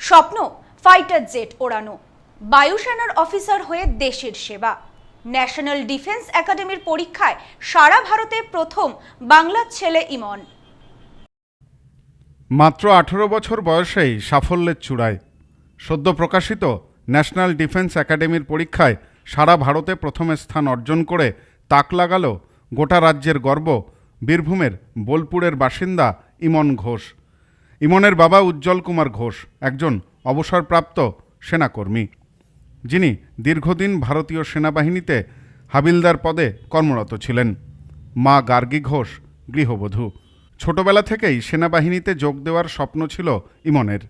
স্বপ্ন fighter jet ওড়ানো, বায়ুসেনার officer হয়ে দেশের সেবা। ন্যাশনাল ডিফেন্স একাডেমির পরীক্ষায় সারা ভারতে প্রথম বাংলার ছেলে ইমন। মাত্র আঠেরো বছর বয়সেই সাফল্যের চূড়ায়। সদ্য প্রকাশিত ন্যাশনাল ডিফেন্স একাডেমির পরীক্ষায় সারা ভারতে প্রথম স্থান অর্জন করে তাক লাগাল গোটা রাজ্যের গর্ব বীরভূমের বোলপুরের বাসিন্দা ইমন ঘোষ। ইমনের বাবা উজ্জ্বল কুমার ঘোষ, একজন অবসরপ্রাপ্ত সেনাকর্মী, যিনি দীর্ঘদিন ভারতীয় সেনাবাহিনীতে হাবিলদার পদে কর্মরত ছিলেন। মা গার্গী ঘোষ, গৃহবধূ। ছোটবেলা থেকেই সেনাবাহিনীতে যোগ দেওয়ার স্বপ্ন ছিল ইমনের।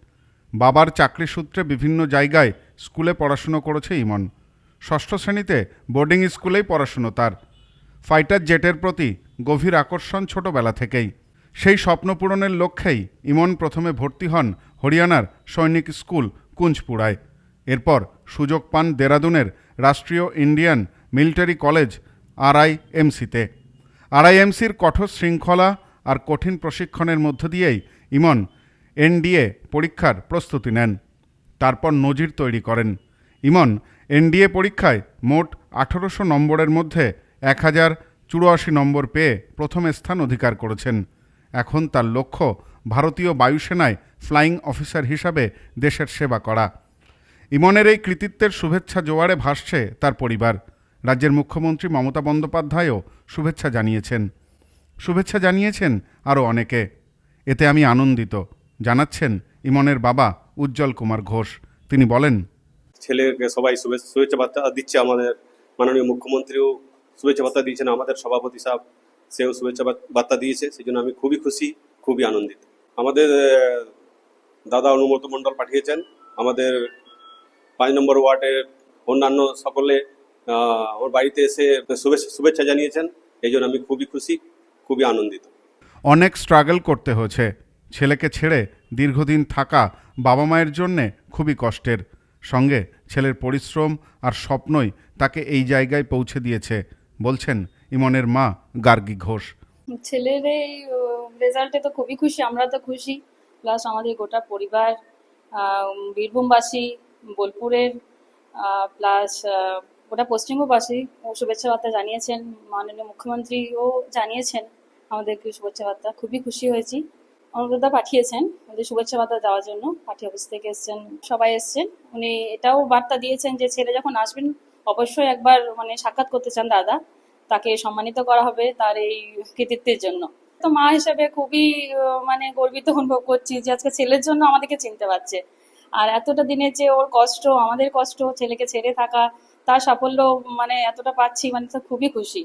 বাবার চাকরি সূত্রে বিভিন্ন জায়গায় স্কুলে পড়াশুনো করেছে ইমন। ষষ্ঠ শ্রেণীতে বোর্ডিং স্কুলেই পড়াশুনো তার। ফাইটার জেটের প্রতি গভীর আকর্ষণ ছোটবেলা থেকেই। সেই স্বপ্ন পূরণের লক্ষ্যেই ইমন প্রথমে ভর্তি হন হরিয়ানার সৈনিক স্কুল কুঞ্জপুরায়। এরপর সুযোগ পান দেরাদুনের রাষ্ট্রীয় ইন্ডিয়ান মিলিটারি কলেজ আরআইএমসিতে। আরআইএমসির কঠোর শৃঙ্খলা আর কঠিন প্রশিক্ষণের মধ্য দিয়েই ইমন এনডিএ পরীক্ষার প্রস্তুতি নেন। তারপর নজির তৈরি করেন। ইমন এনডিএ পরীক্ষায় মোট আঠারোশো নম্বরের মধ্যে এক হাজার চুরাশি নম্বর পেয়ে প্রথম স্থান অধিকার করেছেন। এখন তার লক্ষ্য ভারতীয় বায়ুসেনায় ফ্লাইং অফিসার হিসাবে দেশের সেবা করা। ইমনের এই কৃতিত্বের শুভেচ্ছা জোয়ারে ভাসছে তার পরিবার। রাজ্যের মুখ্যমন্ত্রী মমতা বন্দ্যোপাধ্যায়ও শুভেচ্ছা জানিয়েছেন। শুভেচ্ছা জানিয়েছেন আরও অনেকে। এতে আমি আনন্দিত, জানাচ্ছেন ইমনের বাবা উজ্জ্বল কুমার ঘোষ। তিনি বলেন, ছেলেকে সবাই শুভে- শুভেচ্ছা বার্তা দিচ্ছে আমাদের মাননীয় মুখ্যমন্ত্রীও শুভেচ্ছা বার্তা দিয়েছেন আমাদের সভাপতি সাহেব। সেও শুভেচ্ছা বার্তা দিয়েছে সেই জন্য আমি খুবই খুশি, খুবই আনন্দিত। আমাদের দাদা অনুমত মণ্ডল পাঠিয়েছেন, আমাদের পাঁচ নম্বর ওয়ার্ডের অন্যান্য সকলে ওর বাড়িতে এসে শুভেচ্ছা জানিয়েছেন, এই জন্য আমি খুবই খুশি, খুবই আনন্দিত। অনেক স্ট্রাগল করতে হয়েছে, ছেলেকে ছেড়ে দীর্ঘদিন থাকা বাবা মায়ের জন্যে খুবই কষ্টের। সঙ্গে ছেলের পরিশ্রম আর স্বপ্নই তাকে এই জায়গায় পৌঁছে দিয়েছে, বলছেন ইমনের মা গার্গী ঘোষ। ছেলের এই রেজাল্টে তো খুবই খুশি, আমরা তো খুশি। প্লাস আমাদের গোটা পরিবার বীরভূমবাসী, বোলপুরের প্লাস গোটা পশ্চিমবঙ্গবাসী শুভেচ্ছা বার্তা জানিয়েছেন, মাননীয় মুখ্যমন্ত্রীও জানিয়েছেন আমাদেরকে শুভেচ্ছা বার্তা। খুবই খুশি হয়েছি। অনুরোধা পাঠিয়েছেন আমাদের শুভেচ্ছা বার্তা দেওয়ার জন্য। পার্টি অফিস থেকে এসছেন, সবাই এসছেন। উনি এটাও বার্তা দিয়েছেন যে ছেলে যখন আসবেন, অবশ্যই একবার মানে সাক্ষাৎ করতে চান দাদা। তাকে সম্মানিত করা হবে তার এই কৃতিত্বের জন্য। তো মা হিসেবে খুবই মানে গর্বিত অনুভব করছি যে আজকে ছেলের জন্য আমাদেরকে চিনতে পারছে। আর এতটা দিনের যে ওর কষ্ট, আমাদের কষ্ট, ছেলেকে ছেড়ে থাকা, তার সাফল্য মানে এতটা পাচ্ছি মানে তো খুবই খুশি।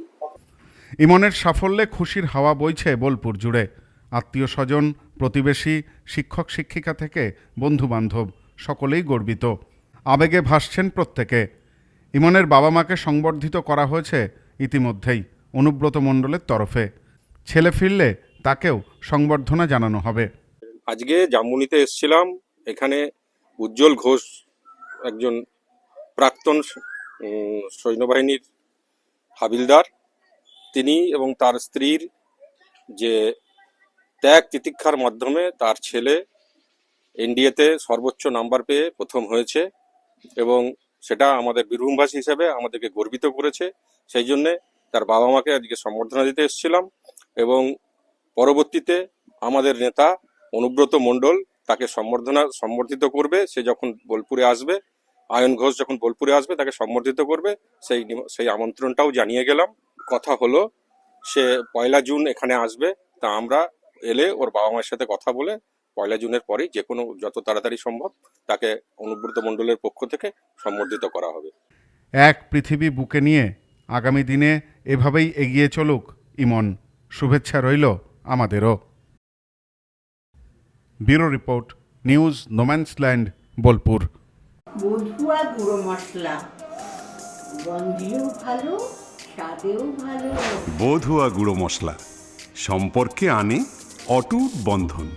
ইমনের সাফল্যে খুশির হাওয়া বইছে বোলপুর জুড়ে। আত্মীয় স্বজন, প্রতিবেশী, শিক্ষক, শিক্ষিকা থেকে বন্ধু বান্ধব সকলেই গর্বিত। আবেগে ভাসছেন প্রত্যেকে। ইমনের বাবা মাকে সংবর্ধিত করা হয়েছে ইতিমধ্যেই অনুব্রত মণ্ডলের তরফে। ছেলে ফিরলে তাকেও সংবর্ধনা জানানো হবে। আজকে জামুনিতে এসেছিলাম। এখানে উজ্জ্বল ঘোষ একজন প্রাক্তন সৈন্যবাহিনীর হাবিলদার। তিনি এবং তার স্ত্রীর যে ত্যাগ তিতিক্ষার মাধ্যমে তার ছেলে এনডিএতে সর্বোচ্চ নাম্বার পেয়ে প্রথম হয়েছে এবং সেটা আমাদের বীরভূমবাসী হিসেবে আমাদেরকে গর্বিত করেছে। সেই জন্যে তার বাবা মাকে আজকে সম্বর্ধনা দিতে এসেছিলাম এবং পরবর্তীতে আমাদের নেতা অনুব্রত মণ্ডল তাকে সম্বর্ধনা সম্বর্ধিত করবে। সে যখন বোলপুরে আসবে, আয়ন ঘোষ যখন বোলপুরে আসবে, তাকে সম্বর্ধিত করবে। সেই সেই আমন্ত্রণটাও জানিয়ে গেলাম। কথা হলো, সে পয়লা জুন এখানে আসবে, তা আমরা এলে ওর বাবা মায়ের সাথে কথা বলে পয়লা জুনের পরেই যে কোনো যত তাড়াতাড়ি সম্ভব তাকে অনুব্রত মণ্ডলের পক্ষ থেকে সম্বর্ধিত করা হবে। এক পৃথিবী বুকে নিয়ে আগামী দিনে এভাবেই এগিয়ে চলুক ইমন। শুভেচ্ছা রইল আমাদেরও। Bureau report news no man's land Bolpur. Matua গুঁড়ো মশলা। গন্ধেও ভালো স্বাদেও ভালো। বধুয়া গুঁড়ো মশলা। সম্পর্কে আনে অটুট বন্ধন।